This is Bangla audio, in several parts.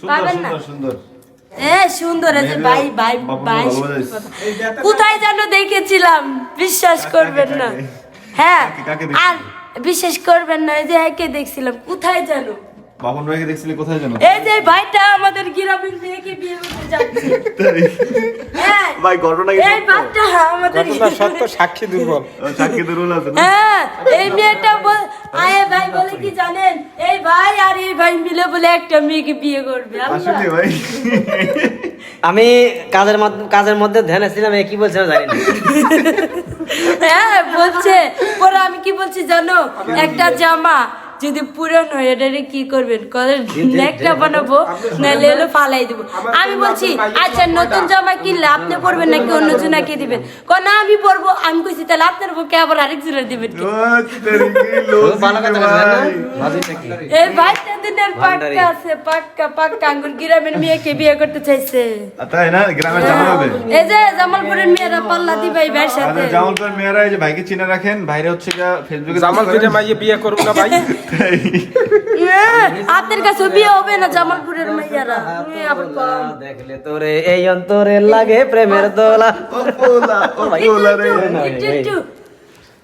সুন্দর এ সুন্দর আছে ভাই ভাই ভাই। কোথায় যেন দেখেছিলাম বিশ্বাস করবেন না। হ্যাঁ? আর বিশ্বাস করবেন না এই যে একে দেখছিলাম কোথায় যেন? বাবন ভাইকে দেখছিলে কোথায় জানো এই যে ভাইটা আমাদের গ্রামের মেয়েকে বিয়ে করতে যাচ্ছে। হ্যাঁ ভাই ঘটনা কি এই ভাইটা আমাদের ঘটনা সত্য সাক্ষী দুর্বল। সাক্ষী তো রোল আছে হ্যাঁ এই মেয়েটা ভাই বলে কি জানেন? এই ভাই আর এই ভাই মিলে বলে একটা মেয়েকে বিয়ে করবে। আসলে ভাই। আমি কাজের মধ্যে কাজের মধ্যে ধ্যানে ছিলাম কি বলছে জানি না। হ্যাঁ বলছে। পরে আমি কি বলছি জানো? একটা জামা যদি পুরন হয় এটারে কি করবেন কলের নেকটা বানাবো নাহলে হলো ফালাই দেবো। আমি বলছি আচ্ছা নতুন জামা কিনলে আপনি পরবেন নাকি অন্য জনাকে দিবেন? ক না আমি পরবো। আমি কইছি তাহলে আপনার আবার দিবেন কি? ও, তেরি কি লজিক ভালো কথা রে বলছেন না? ভাই। ভাবিটা কি? এই ভাইটা দিনের পাক্কা আছে পাক্কা পাক্কা আঙ্গুর গ্রামের মেয়েকে বিয়ে করতে চাইছে। তাই না? গ্রামের জামা হবে এই যে জামালপুরের মেয়েরা পাল্লা দিবাই ভাইয়ের সাথে। আমাদের জামালপুরের মেয়েরা এই যে ভাইকে চিনে রাখেন ভাইরে হচ্ছে ফেসবুকে জামাল ফিরে মাইয়ে বিয়ে করব না ভাই। হ্যাঁ, কাছে বিয়ে হবে না জামালপুরের মেয়েরা। আবার কম। দেখলে তোরে এই অন্তরে লাগে প্রেমের দোলা।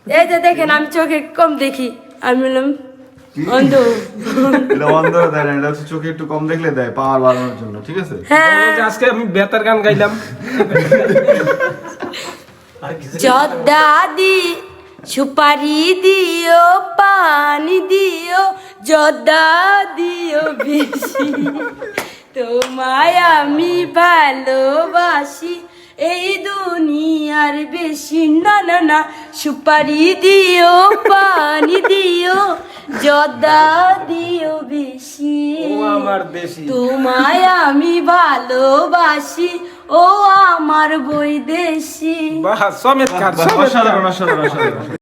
এই যে দেখেন আমি চোখে কম দেখি। আমি বললাম অন্ধ। এটা অন্ধরা দেয় এটা চোখে একটু কম দেখলে দেয় পাওয়ার বাড়ানোর জন্য ঠিক আছে? হ্যাঁ। আজকে আমি বেতার গান গাইলাম। জদাদি সুপারি দিও পানি দিও জদা দিও বেশি। তোমায় আমি ভালোবাসি এই দুনিয়ার বেশি। না না না সুপারি দিও পানি দিও জদা দিও বেশি। ও আমার দেশি তোমায় আমি ভালোবাসি ও আমার বই দেশি বাহ চমৎকার